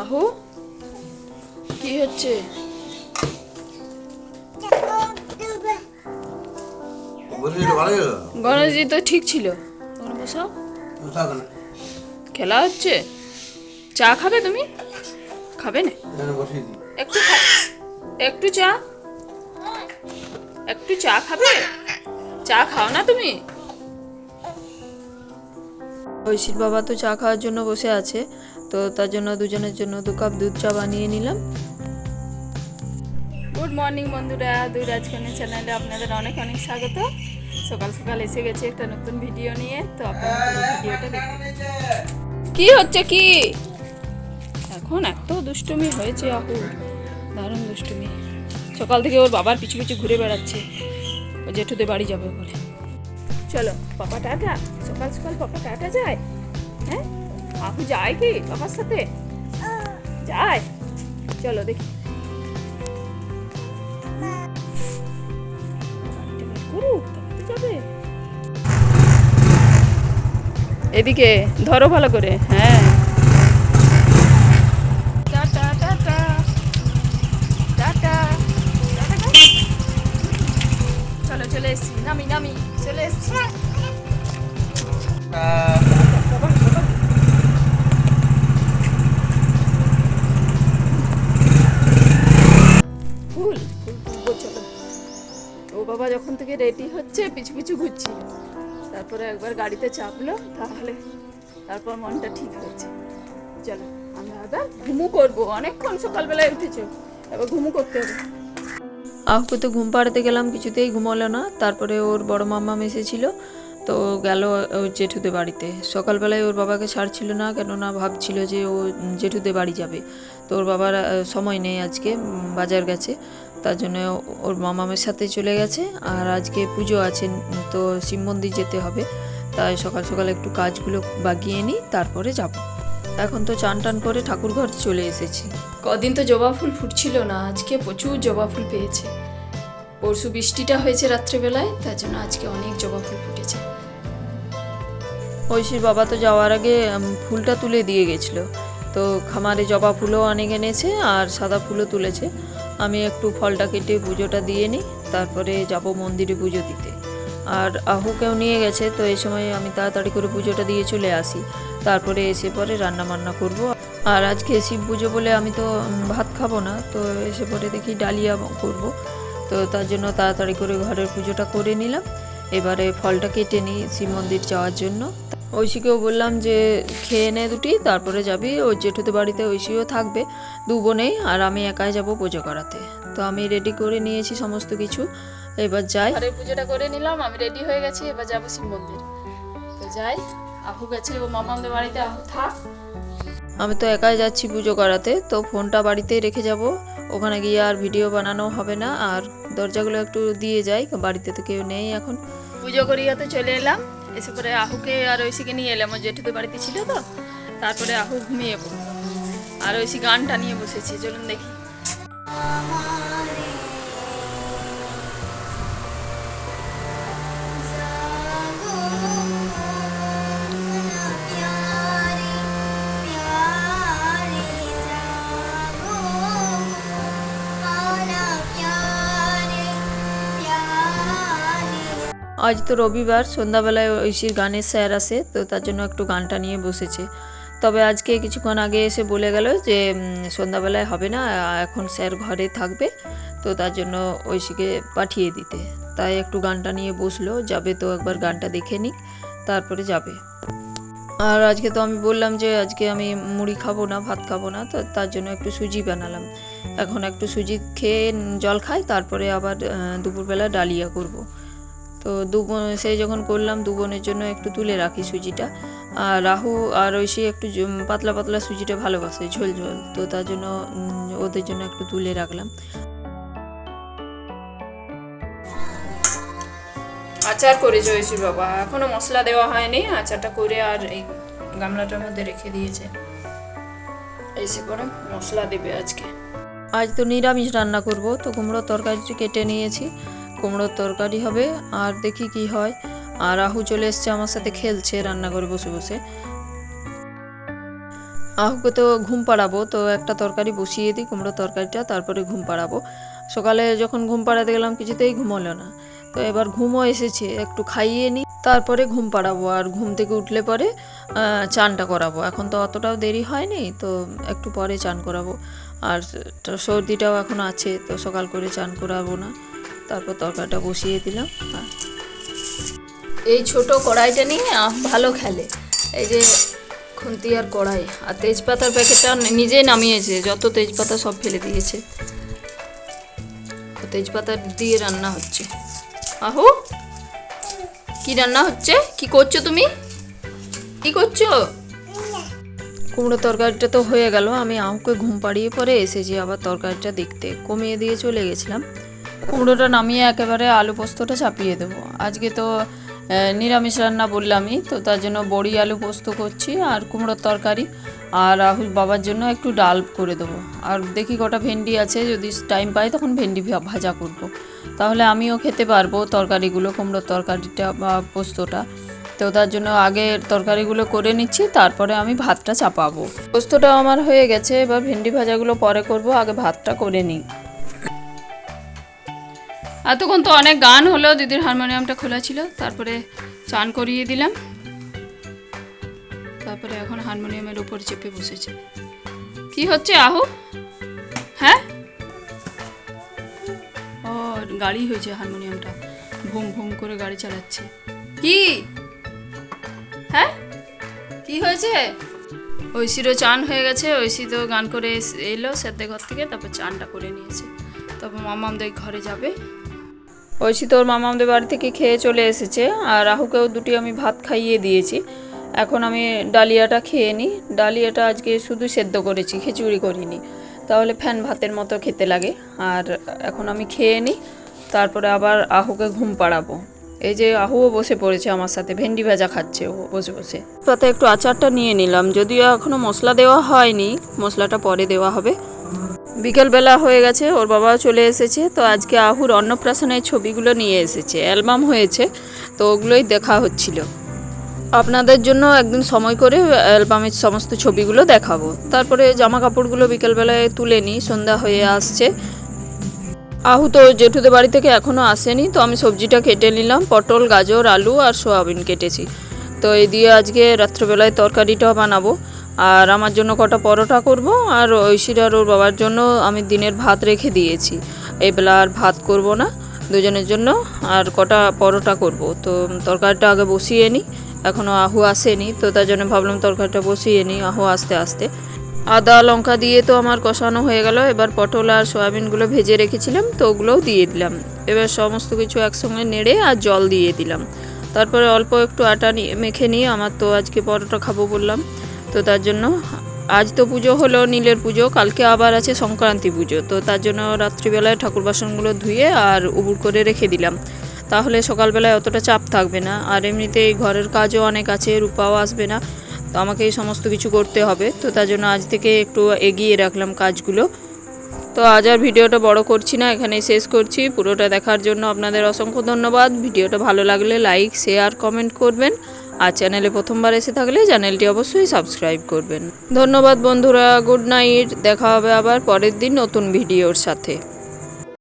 আহু, কি হচ্ছে? গণেশজি তো ঠিক ছিল। বসাও খেলা হচ্ছে? চা খাবে তুমি? খাবে না? একটু একটু চা। একটু চা খাবে? চা খাও না তুমি? ঐশীর বাবা তো চা খাওয়ার জন্য বসে আছে। তো তার জন্য দুজনের জন্য দু কাপ দুধ চা বানিয়ে নিলাম। গুড মর্নিং বন্ধুরা, দুই রাজকন্যা চ্যানেলে আপনাদের অনেক অনেক স্বাগত। সকাল সকাল এসে গেছে একটা নতুন ভিডিও নিয়ে, তো আপনারা ভিডিওটা কি হচ্ছে কি? এখন এত দুষ্টুমি হয়েছে আহু দারুণ দুষ্টুমি। সকাল থেকে ওর বাবার পিছু পিছু ঘুরে বেড়াচ্ছে ও জেঠুদের বাড়ি যাবে বলে। চলো, পাপা টাটা, সকাল সকাল পাপা টাটা যায় হ্যাঁ? আহু যায় কি পাপার সাথে? যায় চলো দেখি। যাবে। এদিকে ধরো ভালো করে হ্যাঁ। টাটা টাটা টাটা টাটা চলো চলে এসছি। নামি নামি চলে এসছি। বাবা যখন থেকে রেডি হচ্ছে, পিছু পিছু ঘুরছি তারপরে একবার গাড়িতে চাপলো, তাহলে তারপর মনটা ঠিক হয়েছে। চলো, আমরা আবার ঘুমু করব। অনেকক্ষণ সকালবেলায় উঠেছো, এবার ঘুমু করতে হবে। আহকে তো ঘুম পাড়াতে গেলাম, কিছুতেই ঘুমালো না। তারপরে ওর বড় মাম্মা এসেছিল, তো গেল ওর জেঠুদের বাড়িতে। সকালবেলায় ওর বাবাকে ছাড়ছিল না, কেননা ভাবছিল যে ও জেঠুদের বাড়ি যাবে। তো ওর বাবার সময় নেই আজকে বাজার গেছে। তার জন্য ওর মামামের সাথে চলে গেছে। আর আজকে পুজো আছে তো শিব মন্দির যেতে হবে। তাই সকাল সকাল একটু কাজগুলো বাগিয়ে নিই তারপরে যাব। এখন তো চান টান করে ঠাকুর ঘর চলে এসেছি। কদিন তো জবা ফুল ফুটছিল না আজকে প্রচুর জবা ফুল পেয়েছে। পরশু বৃষ্টিটা হয়েছে রাত্রেবেলায় তার জন্য আজকে অনেক জবা ফুল ফুটেছে। ঐশীর বাবা তো যাওয়ার আগে ফুলটা তুলে দিয়ে গেছিল। তো খামারে জবা ফুলও অনেক এনেছে আর সাদা ফুলও তুলেছে। আমি একটু ফলটা কেটে পুজোটা দিয়ে নিই, তারপরে যাব মন্দিরে পুজো দিতে। আর আহুকেও নিয়ে গেছে, তো এই সময় আমি তাড়াতাড়ি করে পুজোটা দিয়ে চলে আসি। তারপরে এসে পরে রান্না বান্না করব। আর আজকে শিব পুজো বলে আমি তো ভাত খাব না, তো এসে পরে দেখি ডালিয়া করব। তো তার জন্য তাড়াতাড়ি করে ঘরের পুজোটা করে নিলাম। এবারে ফলটা কেটে নিই শিব মন্দির যাওয়ার জন্য। ঐশীকেও বললাম যে খেয়ে নে দুটি তারপরে যাবি। ওই জেঠুদের বাড়িতে ঐশীও থাকবে দু বোনেই আর আমি একাই যাব পুজো করাতে। তো আমি রেডি করে নিয়েছি সমস্ত কিছু। এবার যাই। ঘরের পুজোটা করে নিলাম আমি রেডি হয়ে গেছি এবার যাব শিব মন্দির। তো যাই আহু গেছে ও মামাদের বাড়িতে আহু থাক। আমি তো একাই যাচ্ছি পুজো করাতে তো ফোনটা বাড়িতেই রেখে যাব। ওখানে গিয়ে আর ভিডিও বানানো হবে না আর দরজাগুলো একটু দিয়ে যাই বাড়িতে তো কেউ নেই এখন। পুজো করিয়াতে চলে এলাম। এসে পরে আহুকে আর ঐশীকে নিয়ে এলাম ওর জেঠুদের বাড়িতে ছিল তো, তারপরে আহু ঘুমিয়ে পড়ল। আর ঐশী গানটা নিয়ে বসেছি, চলুন দেখি। আজ তো রবিবার, সন্ধ্যাবেলায় ঐশীর গানের স্যার আসে, তো তার জন্য একটু গানটা নিয়ে বসেছে। তবে আজকে কিছুক্ষণ আগে এসে বলে গেল যে সন্ধ্যাবেলায় হবে না, এখন স্যার ঘরে থাকবে, তো তার জন্য ঐশীকে পাঠিয়ে দিতে। তাই একটু গানটা নিয়ে বসল, যাবে তো একবার গানটা দেখে নিক, তারপরে যাবে। আর আজকে তো আমি বললাম যে, আজকে আমি মুড়ি খাব না, ভাত খাব না, তো তার জন্য একটু সুজি বানালাম। এখন একটু সুজি খেয়ে জল খাই, তারপরে আবার দুপুরবেলা ডালিয়া করব। তো দু বোন- সেই যখন করলাম, দু বোনের জন্য একটু তুলে রাখি সুজিটা। আর রাহু আর ঐশী একটু পাতলা পাতলা সুজিটা ভালোবাসে, ঝোল ঝোল। তো তার জন্য ওদের জন্য একটু তুলে রাখলাম। আচার করেছে ঐশী বাবা। এখনও মশলা দেওয়া হয়নি, আচারটা করে আর এই গামলাটার মধ্যে রেখে দিয়েছে। এসে পরে মশলা দেবে আজকে। আজ তো নিরামিষ রান্না করব, তো কুমড়োর তরকারিটি কেটে নিয়েছি। কুমড়োর তরকারি হবে আর দেখি কি হয়। আর রাহু চলে এসছে আমার সাথে খেলছে রান্না করে বসে বসে। আহুকে তো ঘুম পাড়াবো তো একটা তরকারি বসিয়ে দিই কুমড়ো তরকারিটা তারপরে ঘুম পাড়াবো। সকালে যখন ঘুম পাড়াতে গেলাম কিছুতেই ঘুমোলো না। তো এবার ঘুমও এসেছে একটু খাইয়ে নিই তারপরে ঘুম পাড়াবো। আর ঘুম থেকে উঠলে পরে আহ, চানটা করাবো। এখন তো অতটাও দেরি হয়নি তো একটু পরে চান করাবো। আর সর্দিটাও এখন আছে তো সকাল করে চান করাবো না। তারপর তরকারিটা বসিয়ে দিলাম এই ছোট কড়াইটা নিয়ে ভালো খেলে। এই যে খুন্তি আর কড়াই আর তেজপাতার প্যাকেটটা নিজেই নামিয়েছে যত তেজপাতা সব ফেলে দিয়েছে। তেজপাতা দিয়ে রান্না হচ্ছে। আহো কি রান্না হচ্ছে? কি করছ তুমি? কি করছ? কুমড়ো তরকারিটা তো হয়ে গেল আমি আহুকে ঘুম পাড়িয়ে পরে এসেছি আবার তরকারিটা দেখতে কমিয়ে দিয়ে চলে গেছিলাম। কুমড়োটা নামিয়ে একেবারে আলু পোস্তটা চাপিয়ে দেবো। আজকে তো নিরামিষ রান্না বললামই, তো তার জন্য বড়ি আলু পোস্ত করছি আর কুমড়োর তরকারি আর রাহুল বাবার জন্য একটু ডাল করে দেবো। আর দেখি কটা ভেন্ডি আছে, যদি টাইম পাই তখন ভেন্ডি ভাজা করব। তাহলে আমিও খেতে পারব তরকারিগুলো, কুমড়োর তরকারিটা বা পোস্তটা। তো তার জন্য আগে তরকারিগুলো করে নিচ্ছি, তারপরে আমি ভাতটা চাপাবো। পোস্তটা আমার হয়ে গেছে, এবার ভেন্ডি ভাজাগুলো পরে করব, আগে ভাতটা করে নিই। এতক্ষণ তো অনেক গান হলো, দিদির হারমোনিয়ামটা খোলা ছিল, তারপরে চান করিয়ে দিলাম। তারপরে এখন হারমোনিয়ামের উপর চেপে বসেছে। কি হচ্ছে, আহো? হ্যাঁ? ও, গাড়ি হয়েছে হারমোনিয়ামটা। ভুম ভুম করে গাড়ি চালাচ্ছে। কি? হ্যাঁ? কি হয়েছে? ঐশীরও চান হয়ে গেছে ঐশী তো গান করে এলো সেদ্ধে ঘর থেকে, তারপর চানটা করে নিয়েছে। তারপর মামামদের ঘরে যাবে। ঐশী তোর মামা আমাদের বাড়ি থেকে খেয়ে চলে এসেছে, আর রাহুকেও দুটি আমি ভাত খাইয়ে দিয়েছি। এখন আমি ডালিয়াটা খেয়ে নিই। ডালিয়াটা আজকে শুধু সেদ্ধ করেছি, খিচুড়ি করিনি। তাহলে ফ্যান ভাতের মতো খেতে লাগে। আর এখন আমি খেয়ে নিই, তারপরে আবার আহুকে ঘুম পাড়াবো। এই যে আহুও বসে পড়েছে আমার সাথে, ভেন্ডি ভাজা খাচ্ছে ও বসে বসে। তাতে একটু আচারটা নিয়ে নিলাম, যদিও এখনও মশলা দেওয়া হয়নি, মশলাটা পরে দেওয়া হবে। বিকেলবেলা হয়ে গেছে, ওর বাবাও চলে এসেছে। তো আজকে আহুর অন্নপ্রাশনের ছবিগুলো নিয়ে এসেছে, অ্যালবাম হয়েছে, তো ওগুলোই দেখা হচ্ছিল। আপনাদের জন্য একদিন সময় করে অ্যালবামের সমস্ত ছবিগুলো দেখাবো। তারপরে জামা কাপড়গুলো বিকেলবেলায় তুলে নিই, সন্ধ্যা হয়ে আসছে। আহু তো জেঠুদের বাড়ি থেকে এখনও আসেনি, তো আমি সবজিটা কেটে নিলাম, পটল, গাজর, আলু আর সোয়াবিন কেটেছি। তো এই দিয়ে আজকে রাত্রেবেলায় তরকারিটা বানাবো। আর আমার জন্য কটা পরোটা করব আর ঐশীর আর ওর বাবার জন্য আমি দিনের ভাত রেখে দিয়েছি। এই বেলা আর ভাত করব না, দুজনের জন্য আর কটা পরোটা করব। তো তরকারিটা আগে বসিয়ে নিই এখনও আহু আসেনি, তো তার জন্য ভাবলাম তরকারিটা বসিয়ে নিই আহু আস্তে আস্তে। আদা, লঙ্কা দিয়ে তো আমার কষানো হয়ে গেল, এবার পটল আর সয়াবিনগুলো ভেজে রেখেছিলাম, তো ওগুলোও দিয়ে দিলাম। এবার সমস্ত কিছু একসঙ্গে নেড়ে আর জল দিয়ে দিলাম। তারপরে অল্প একটু আটা নিয়ে মেখে নিয়ে আমার তো আজকে পরোটা খাব বললাম। তো তার জন্য আজ তো পুজো হলো, নীলের পুজো, কালকে আবার আছে সংক্রান্তি পুজো। তো তার জন্য রাত্রিবেলায় ঠাকুর বাসনগুলো ধুয়ে আর উবুর করে রেখে দিলাম। তাহলে সকালবেলায় অতটা চাপ থাকবে না। আর এমনিতে এই ঘরের কাজও অনেক আছে, রূপাও আসবে না। তো আমাকে এই সমস্ত কিছু করতে হবে। তো তার জন্য আজ থেকে একটু এগিয়ে রাখলাম কাজগুলো। তো আজ আর ভিডিওটা বড় করছি না, এখানেই শেষ করছি। পুরোটা দেখার জন্য আপনাদের অসংখ্য ধন্যবাদ। ভিডিওটা ভালো লাগলে লাইক, শেয়ার, কমেন্ট করবেন। আর চ্যানেলে প্রথমবার এসে থাকলে চ্যানেলটি অবশ্যই সাবস্ক্রাইব করবেন। ধন্যবাদ বন্ধুরা, গুড নাইট, দেখা হবে আবার পরের দিন নতুন ভিডিওর সাথে।